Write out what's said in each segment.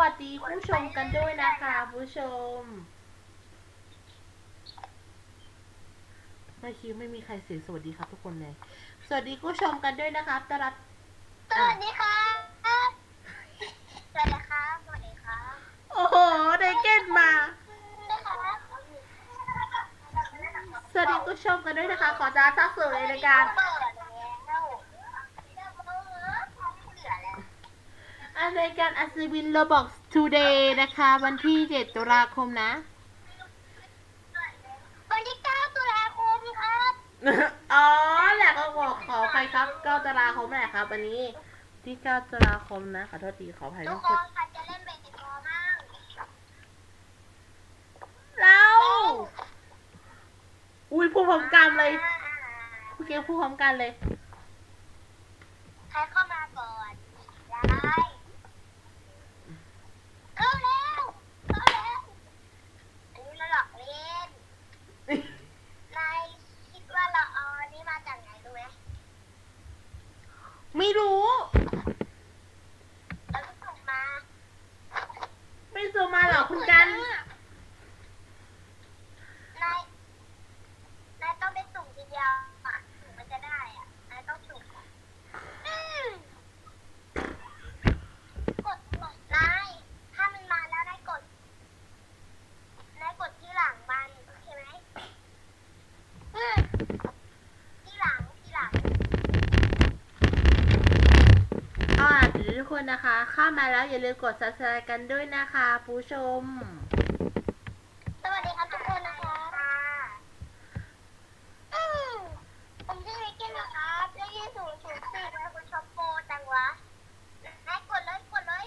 วัสดีผู้ชมกันด้วยนะคะผู้ชมไม่คิวไม่มีใครเสียงสวัสดีครับทุกคนเลย สวัสดีผู้ชมกันด้วยนะครับตรัสสวัสดีครับสวัสดีครับสวัสดีครับโอ้โหไดเก้นมานะครับสวัสดีผู้ชมกันด้วยนะคะ ขอจ้าทักสู่ในรายการ เปิดแล้วเหลือแล้ว อันรายการอัศวินโรบอก today นะคะ วันที่ 7 ตุลาคมนะ วันที่9ตุลาคมครับอ๋อแหละก็บอกขออภัยครับ9ตุลาคมแหละครับ วันนี้ที่9ตุลาคมนะ ขอโทษทีขออภัยทุทุกกคคนนใครจะเล่นเบสบอลบ้างเราอุ้ยพูดพร้อมกันเลยพี่เกมพูดพร้อมกันเลยใครเข้ามาก่อนได้เข้าแล้วเข้าแล้วอันนี้เราหลอกเล่น นายคิดว่าเราเอาอันนี้มาจากไหนรู้ไหม ไม่รู้เราก็ส่งมา ไม่ส่งมาหรอกคุณกันนาย นายต้องไปสุ่มทีเดียวอะถึงมันจะได้อะ นายต้องสุ่มอืมกดกดนาย ถ้ามันมาแล้วนายกด นายกดที่หลังมันโอเคไหมอืมที่หลังที่หลัง อ่าเดี๋ยวทุกคนนะคะ เข้า มาแล้วอย่าลืมกด subscribe กันด้วยนะคะผู้ชม สวัสดีครับทุกคนนะคะอืมผมชื่อวิกกี้นะครับเลขที่ศูนย์ศูนย์สี่นะคุณชอบโปรจังวะนายกดเลยกดเลย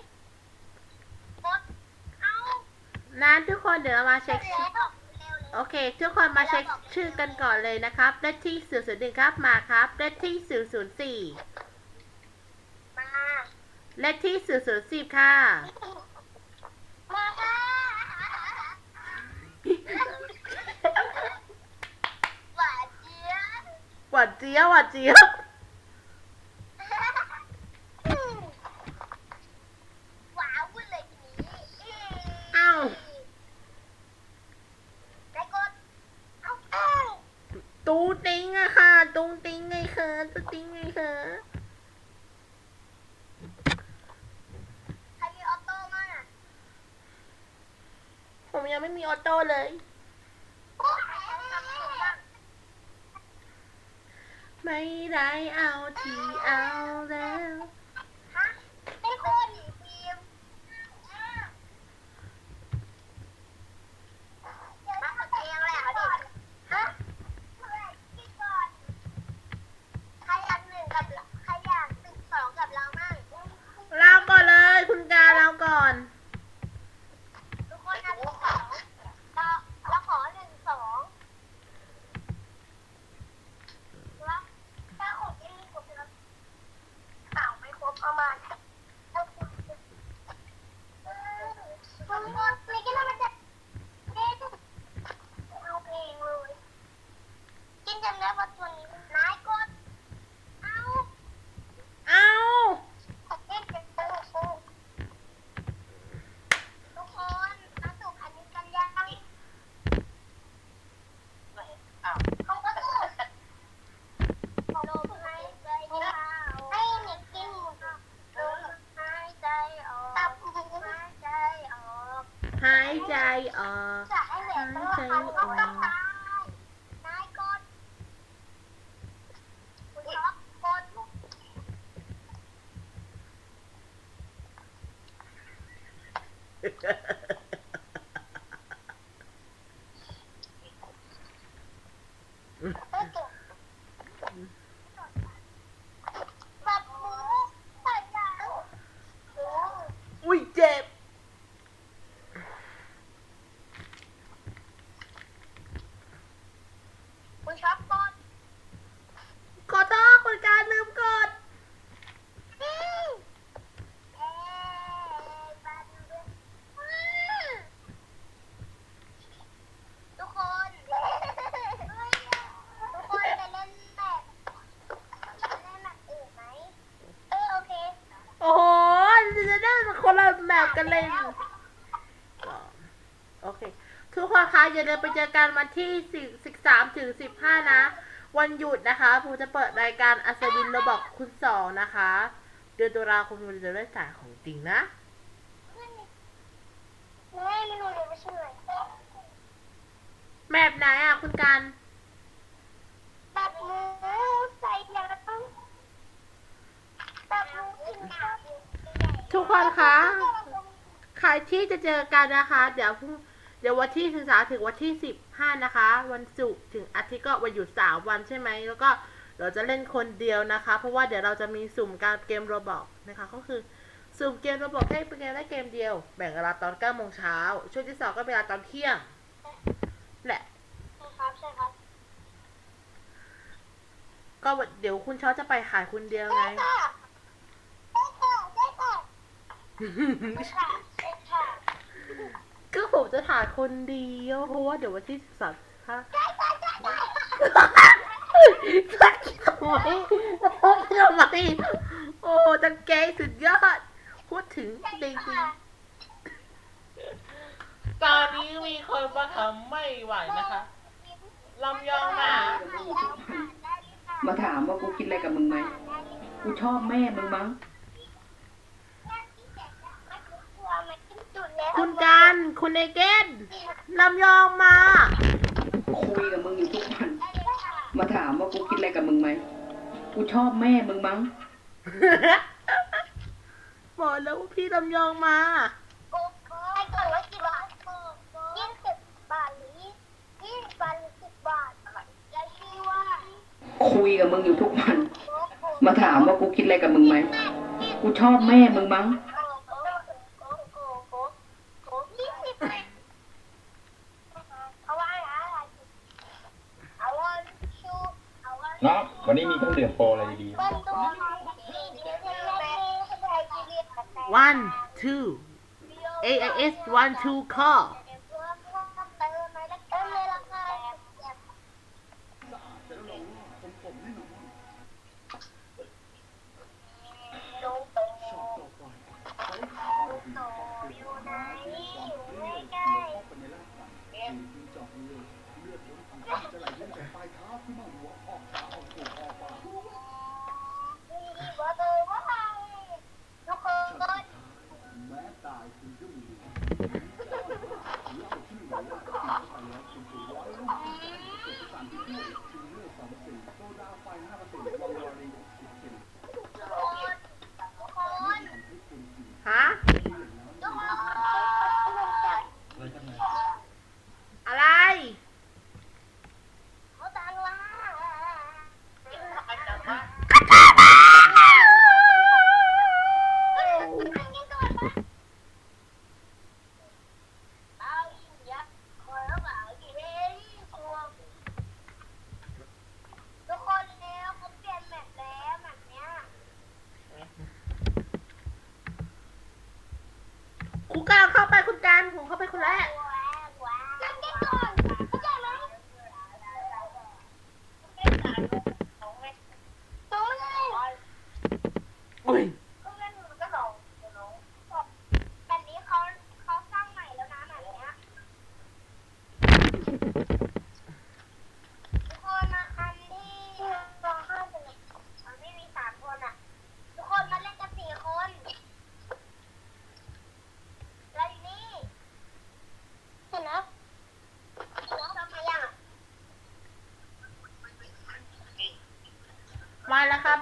กดเอานั้นทุกคนเดี๋ยวเรามาเสร็เช็จคแล้วเร็วเลยโอเค ทุกคนมาเช็คชื่อกันก่อนเลยนะครับเลขที่001ครับมาครับเลขที่004มา เลขที่010ค่ะ มาค่ะหวานเจี๊ยบหวานเจี๊ยบหวานเจี๊ยบหว้าววุ่นเลยทีนี้อ้าวได้กดเอาเอา ตูติ้งอะค่ะ ตูติ้งไงคะตูติ้งไงคะ ใครมีออโต้มั่งอะ ผม ยังไม่มีออโต้เลยโอ้ยทำถูกบ้างไม่ได้เอาทีเอาแล้ว ฮะเป็นคนทีมมาเอาเพลงอะไรอะดิฮะคิดก่อนใครอยากหนึ่งกับเราใครอยากหนึ่งสองกับเรามั่ง เราก่อนเลยคุณการเราก่อน ทุกคนนะหนึ่งสองเราเราขอหนึ่งสองแล้วถ้าของเอ็มมีครบแล้วเปล่าไม่ครบเอามาทั้งหมดนี่ก็น่าจะเอ๊ะเอาเพลงเลยกินจำได้ว่าตัวนี้นายกดเอา เอา เล่นเป็นโป๊ะโป๊ะทุกคนมาสู่อันนี้กันยังเขาก็ถูกลมหายใจเข้าให้เน็กกินหมดลมหายใจออกตับหายใจออก หายใจ ออกจะให้เหนื่อยต้อองตายนายกดคุณกดม่เก็บแบบหมูใส่ยางหมู อุ้ยเจ็บ คุณชอบกด ขอโทษคุณการลืมกด อืมเอ๊ะบันเด ก็เล่นก็โอเค ทุกคนคะ อย่าลืมไปเจอกันวันที่สิบสามถึงสิบห้านะ วันหยุดนะคะผมจะเปิดรายการอัศวินระบอกคุณสองนะคะ เดือนตุลาคมเราจะได้จ่ายของจริงนะแม่ไม่รู้เลยว่าชื่ออะไรแบบไหนอะคุณกันแบบหมูใส่ยางแบบหมูกินข้าวทุกคนคะ ใครที่จะเจอกันนะคะ เดี๋ยวพรุ่งเดี๋ยววันที่สิบสามถึงวันที่สิบห้านะคะ วันศุกร์ถึงอาทิตย์ก็วันหยุดสามวันใช่ไหมแล้วก็เราจะเล่นคนเดียวนะคะ เพราะว่าเดี๋ยวเราจะมีสุ่มการเกมโรบอกนะคะ ก็คือสุ่มเกมโรบอกให้เป็นเกมได้เกมเดียว แบ่งเวลาตอนเก้าโมงเช้าช่วงที่สองก็เวลาตอนเที่ยงแหละครับใช่ครับก็เดี๋ยวคุณช้อจะไปขายคนเดียวไงได้ค่ะได้ค่ะได้ค่ะได้ค่ะได้ค่ะ ก็ผมจะถ่ายคนเดียวเพราะว่าเดี๋ยววันที่สิบสามค่ะได้ค่ะได้ค่ะทักทำไมทำไมโอ้จังเกงสุดยอด พูดถึงจริงๆตอนนี้มีคนมาทำไม่ไหวนะคะลำยองมามาถามว่ากูคิดอะไรกับมึงไหมกูชอบแม่มึงมั้ง คุณการคุณเอเกนลำยองมา คุยกับมึงอยู่ทุกวันมาถามว่ากูคิดอะไรกับมึงไหมกูชอบแม่มึงมั้ง บอกแล้วว่าพี่ลำยองมาให้ก่อนว่ากี่บาทยี่สิบบาทหรือยี่สิบบาทหรือสิบบาทแล้วชื่อว่าคุยกับมึงอยู่ทุกวัน มาถามว่ากูคิดอะไรกับมึงไหมกูชอบแม่มึงมั้ง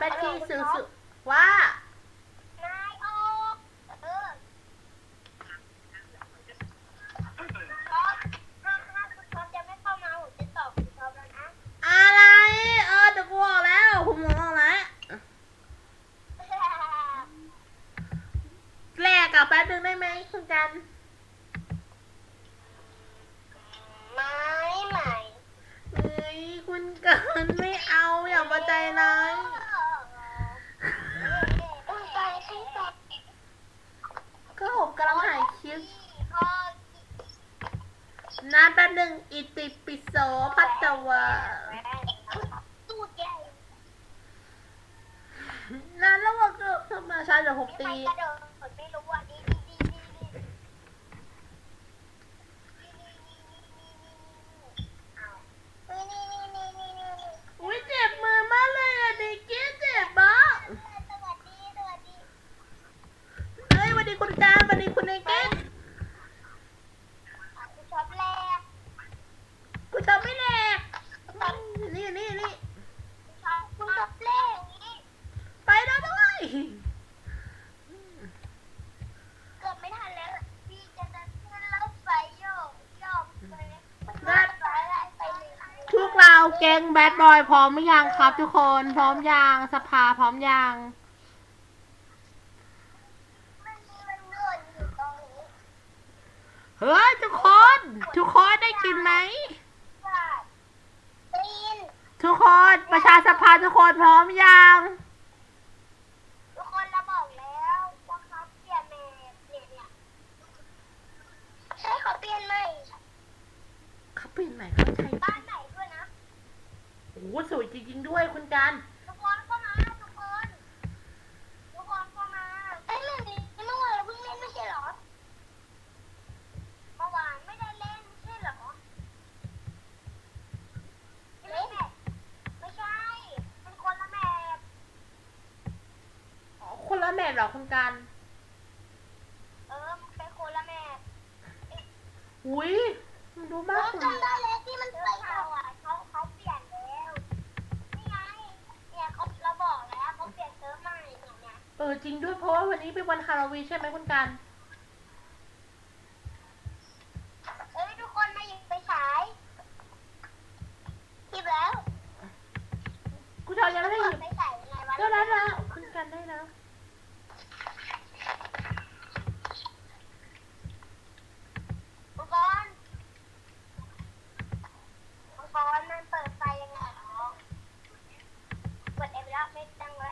มา ก็ผมกำลังหายคลิปนานแป๊บหนึ่งอิติปิโสพัตตวะนานแล้วว่าก็มาช้าเดี๋ยวหมตีนี่ แบดบอยพร้อมหรือยังครับทุกคน พร้อมยังสภาพร้อมยัง มันมีมันเลื่อนอยู่ตรงนี้ เฮ้ยทุกคน ทุกคนได้กินไหม ค่ะได้ยิน ทุกคนประชาสัมพันธ์ทุกคนพร้อมยัง ทุกคนเราบอกแล้วว่าเขาเปลี่ยนเมย์เปลี่ยนเนี่ยใช่เขาเปลี่ยนใหม่ เขาเปลี่ยนใหม่เขาใช่ บ้านไหนด้วยนะ โอ้โหสวยจริงๆ ด้วยคุณกันกคนก็มาทุกคนทุกคนก็มาไอ้ยเรื่องนี้เมื่อวานเราเพิ่งเล่นไม่ใช่เหรอเมื่อวานไม่ได้เล่นไม่ใช่เหรอเล่นไม่ใช่เป็นคนละแมป อ๋อคนละแมทเหรอคุณกัน เออมันเป็นคนละแมป อุ้ยมันดู เอ มาก อ เลย จำได้แล้วที่มันไปเขาอะเขาเขาเปลี่ยนแล้วนี่ไงเนี่ยเขาเราบอกแล้วเขาเปลี่ยนเซิร์ฟใหม่เนี่ยเนี่ย เออจริงด้วยเพราะว่าวันนี้เป็น วีใช่ไหมคุณการอ้ยทุกคนมาหยิบไปฉายหยิบแล้ว คุณชอยยังไม่ได้หยิบ ไปฉายยังไงวะ ก็ได้แล้วคุณกันได้แล้ว อุปกรณ์อุปกรณ์มันเปิดไฟยังไงอ๋อกดเอฟแล้วไม่ตั้งไว้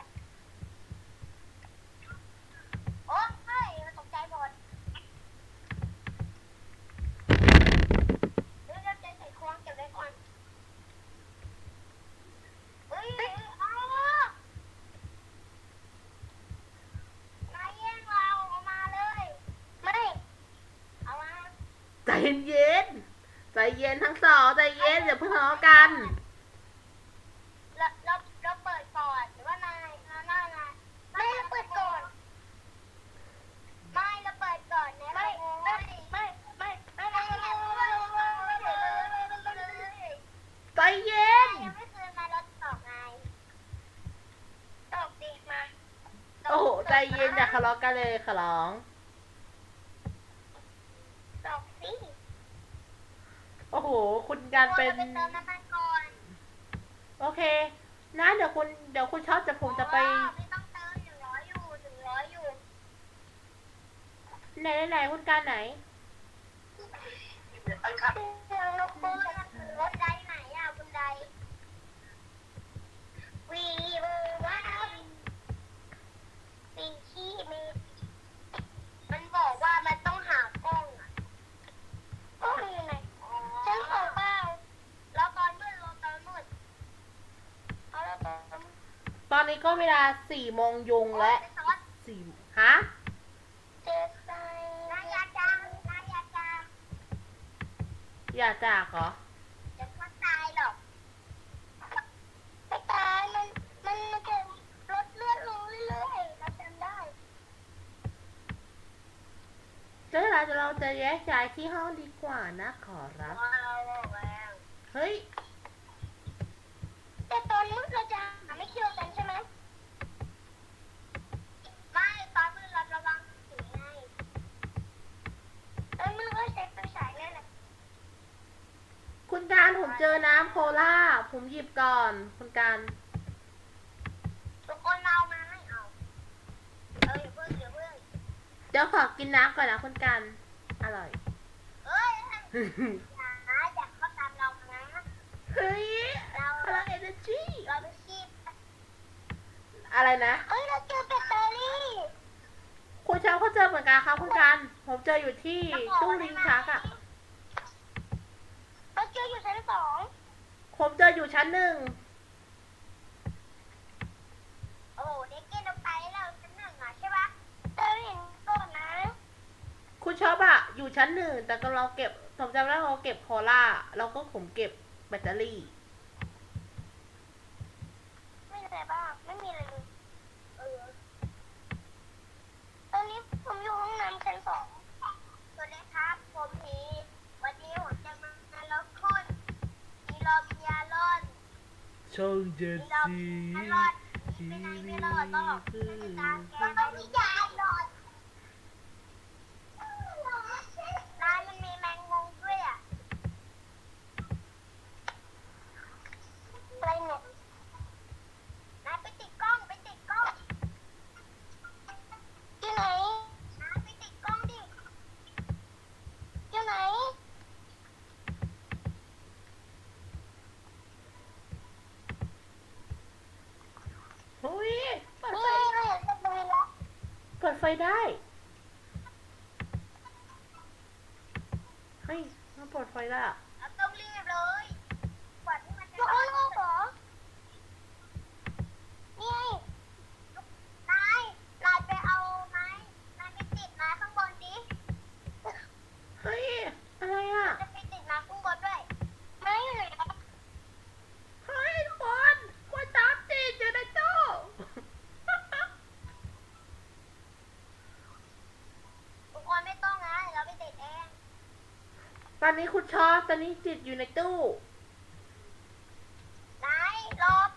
โอ้เฮ้ยมันตกใจหมดเดี๋ยวเราจะใส่ควงเก็บไว้ก่อนเฮ้ยเอานายแย่งเราเอามาเลย ไม่ เอามา ใจเย็นใจเย็นทั้งสองใจเย็นอย่าเพิ่งทะเลาะกันเราเราเราเปิดก่อนหรือว่านายนายนายนายไม่เราเปิดก่อน ไม่เราเปิดก่อนนะไม่ไม่ไม่ไม่ไม่ไม่ไม่ใจเย็นยังไม่คืนมาเราตอกไงตอกดีมาโอ้โหใจเย็นอย่าทะเลาะกันเลยขอร้อง ตอกสิ โอ้โห คุณกัน เป็น ไปเติมน้ำมันก่อนโอเค นะเดี๋ยวคุณเดี๋ยวคุณชอบจะผมจะไปไม่ต้องเติมหนึ่งร้อยอยู่หนึ่งร้อยอยู่ไหนไหนๆคุณการไหนเสียงนกบูนรถไดไหนอะบนไดวีเบอร์ว่าปีขี้มีมันบอกว่ามันต้องหากล้องอะกล้องอยู่ไหนฉันขอเปล่ารอตอนมืดรอตอนมืดเอาแล้วตอนมืด ตอ นนี้ก็เวลาสี่โมงยงและซอสสี่ฮะเจสไนนายาจังนายาจังอย่าจากเหรอจะไม่ตายหรอกไม่ตายมันมันมันจะลดเลือดลงเรื่อยๆเราจำได้เดี๋ยวเราจะเราจะแยกย้ายที่ห้องดีกว่านะขอรับว้าวแรงเฮ้ย แต่ตอนมืดเราจะหาไม่เชื่อกันใช่ไหมไม่ตอนมืดเราระวังสีไงตอนมืดก็ใช้ไฟฉายนั่นแหละ คุณการผม เจอน้ำโคลาผมหยิบก่อนคุณการทุกคนเรามาให้เอาเอออย่าเพิ่งอย่าเพิ่งเดี๋ยวขอกินน้ำก่อนนะคุณการอร่อย เอ้ยอย่านะอย่าเข้าตามเรานะ เฮ้ยเราพลังเอเนจีเราไม่ชีพอะไรนะเอ้ยเราเจอแบตเตอรี่คุณเช้าเขาเจอเหมือนกันครับคุณการผมเจออยู่ที่ตู้ลิงชักอะ เราเจออยู่ชั้นสอง ผมเจออยู่ชั้นหนึ่ง โอ้โหเด็กเกนเราไปแล้วชั้นหนึ่งอะใช่ปะเจอเห็นก่อนนะคุณชอบอะอยู่ชั้นหนึ่งแต่ก็เราเก็บผมจำได้ว่าเราเก็บโคลาแล้วก็ผมเก็บแบตเตอรี่ ไม่มีอะไรบ้างไม่มีอะไรเลยเออตอนนี้ผมอยู่ห้องน้ำชั้นสองสวัสดีครับผมพีวันนี้ผมจะมาแล้วคุณมีรอวิญญาณรอด ช่องเจ็ดมีรอสีวิญญาณรอดมีเป็นไงไม่รอดบ้างเป็นการแก้ไม่วิญญาณรอดนายมันมีแมงมุมด้วยอะ เปิดไฟได้ให้มาเปิดไฟได้อ เราต้องรีบเลยกว่าที่มันจะเอาลูกเหรอนี่ไงนาย นายไปเอาไม้ นายไปติดไม้ข้างบนดิ เฮ้ย อะไรอะ จะไปติดไม้ข้างบนด้วย ไม่อยู่ไหน เฮ้ยทุกคนคนตามติดอยู่ในตู้ ทุกคนไม่ต้องนะเดี๋ยวเราไปติดเอง ตอนนี้คุณชอบตอนนี้ติดอยู่ในตู้ นายหลบ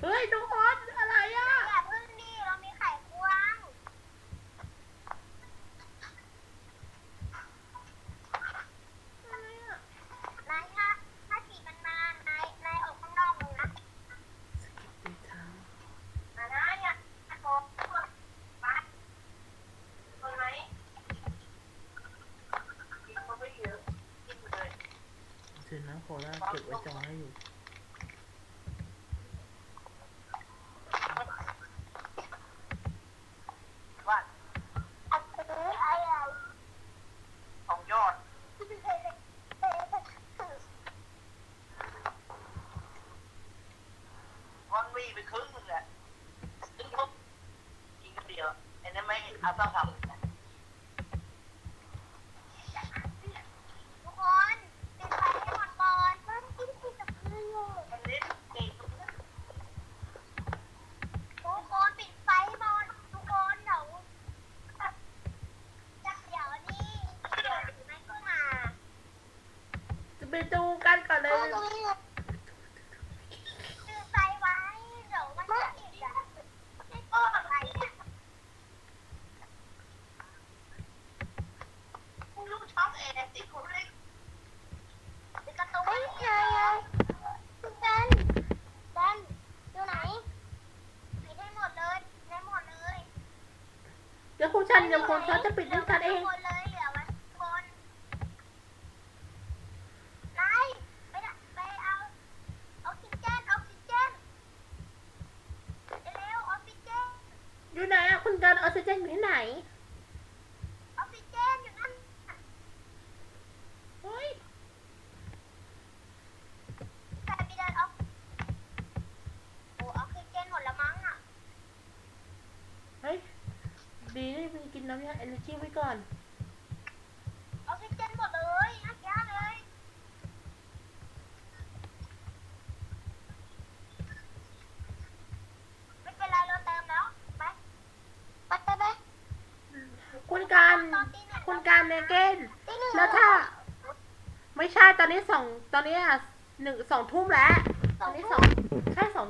เฮ้ยทุกคนอะไรอะ อย่าพึ่งดิเรามีไข่ควง อะไรอะ นายถ้าถ้าฉีดมันมานายนายออกข้างนอกเลยนะ สกิปปี้ทาง มานะเนี่ยโอ้ไปคนไหนกินมาไม่เยอะกินเลย เดี๋ยวนะ โคล่าเก็บไว้จองให้อยู่ ว่า อันนี้อะไร สองยอดวันวีไปครึ่งหนึงแหละซึ่งเขากินกันเดียวไอ้นั่นไม่เอาต้องทำ ทุกคนปิดไฟให้หมดก่อนมันกินกินกับเพื่อนอยู่ มันเล่นเก่งตรงนั้น ทุกคนปิดไฟให้หมดทุกคนเดี๋ยวจะเดี๋ยวนี่เดี๋ยวไม่ขึ้นมา จะไปดูกันก่อนเลย ปิดไฟไว้เดี๋ยวมันจะติดอะไม่ก็อะไรเนี่ย ลูกช่องแอร์ติดคนเล็ก ปิดประตูไว้ไงดันดันอยู่ไหนปิดให้หมดเลยปิดให้หมดเลย เดี๋ยวคุณชันเดี๋ยวคุณชันจะปิดด้วยกันเอง คนเลยเหลือไว้คนนายไปน่ะไปเอาออกซิเจนออกซิเจนเร็วๆออกซิเจน อยู่ไหนอะคุณกันออกซิเจนอยู่ที่ไหน ออกซิเจนอยู่นั่น เฮ้ย ใส่ไปเดินออกโอ้ออกซิเจนหมดละมั้งอะ เฮ้ย ดีนี่มีกินน้ำยาเอเนจีไว้ก่อน ออกซิเจนหมดเลยนักยาเลย ไม่เป็นไรเราเติมแล้ว ไป ไปไปไปคุณการคุณการเนเกนแล้วถ้า ไม่ใช่ตอนนี้สองตอนนี้อะหนึ่งสองทุ่มแล้ว ตอนนี้สองใช่สอง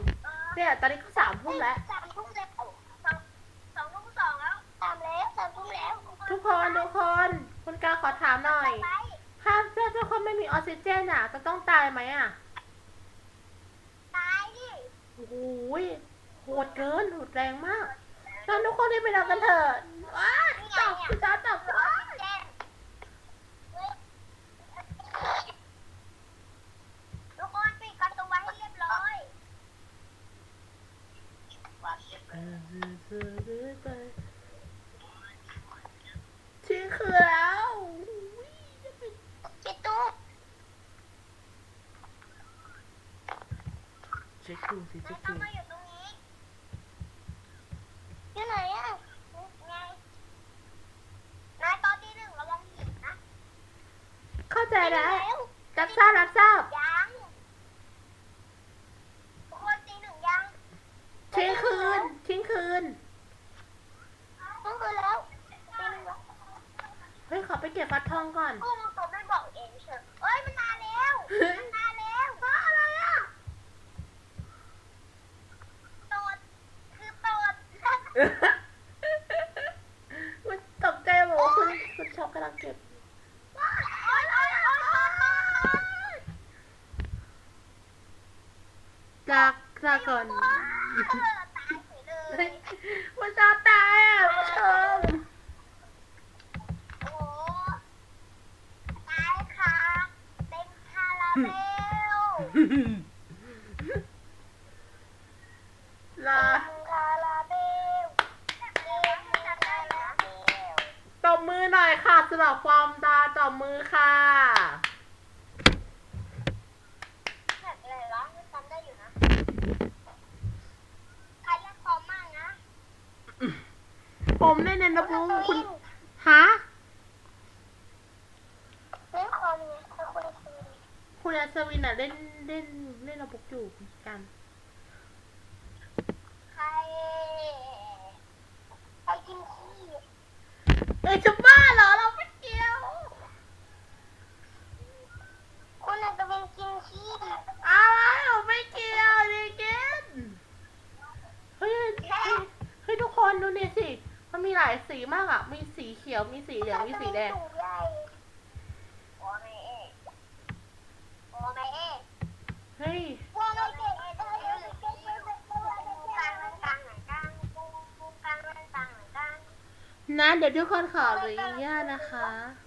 เนี่ยตอนนี้ก็สามทุ่มแล้วสามทุ่มแล้วสองสองทุ่มสองแล้วสามแล้วสามทุ่มแล้ว ทุกคนทุกคน คุณการข อถามหน่อยไปถ้าถ้าทุกคนไม่มีออกซิเจนอะ จะต้องตายไหมอะ ตายดิโอ้โหยโหดเกินโหดแรงมากงั้นทุกคนรีบไปนอนกันเถอะว้ายตบคุณจ้าตบว้าย เจนทุกคนปิดประตูไว้ให้เรียบร้อย ว่าเช็ด ทิ้งคือแล้วอุ๊ยจะปิด ปิดตู้ เช็ค ดูสิเช็นายคต้อดูงมาอยู่ตรงนี้อยู่ไหนอะไงนายตอนที่หนึ่งระวังหินนะเข้าใจแล้ววรับทราบรับทราบยังทุกคนตีหนึ่งยังทิ้งคืนทิ้งคืนต้องคืนแล้วตีหนึ่งแล้วเฮ้ยขอไปเก็บฟักทองก่อนพวกมึงตัวไม่บอกเองเฉยเอ้ยมันมาแล้วมันมาแล้วอะไรอะตดคือตด มันตกใจบอกว่าคุณคุณ ช็อปกำลังเก็บโอ๊ยโอ๊ยโอ๊ยโอ๊ยโอ๊ยจากจากก่อนเออตายเฉยเลเฮ้ยยมันจะตายอะผู้ชมโอ้โหตายค่ะเต็มคาราเบล ลา เต็มคาราำหรับความตาต่อมือค่ะ แบบอะไรวะมันจำได้อยู่นะใครเรียกคอมมากนะ ผมเล่นในโน้ตบุ๊กคุณฮะ เล่นคอมเนี่ยคือคุณครู คุณอัศวินอะเล่นเล่นเล่นโน้ตบุ๊กอยู่กัน ใครใครกินขี้เอ้ยจะบ้าเหรอเราไม่เกี่ยว คุณอาจจะเป็นกินขี้อะไรเราไม่เกี่ยวดิเกนเฮ้ยเฮ้ยเฮ้ยทุกคนดูนี่สิ มันมีหลายสีมากอะ มีสีเขียว มีสีเหลือง มีสีแดงตู่ในะเดี๋ยวทุกคนขออนุญาตนะคะ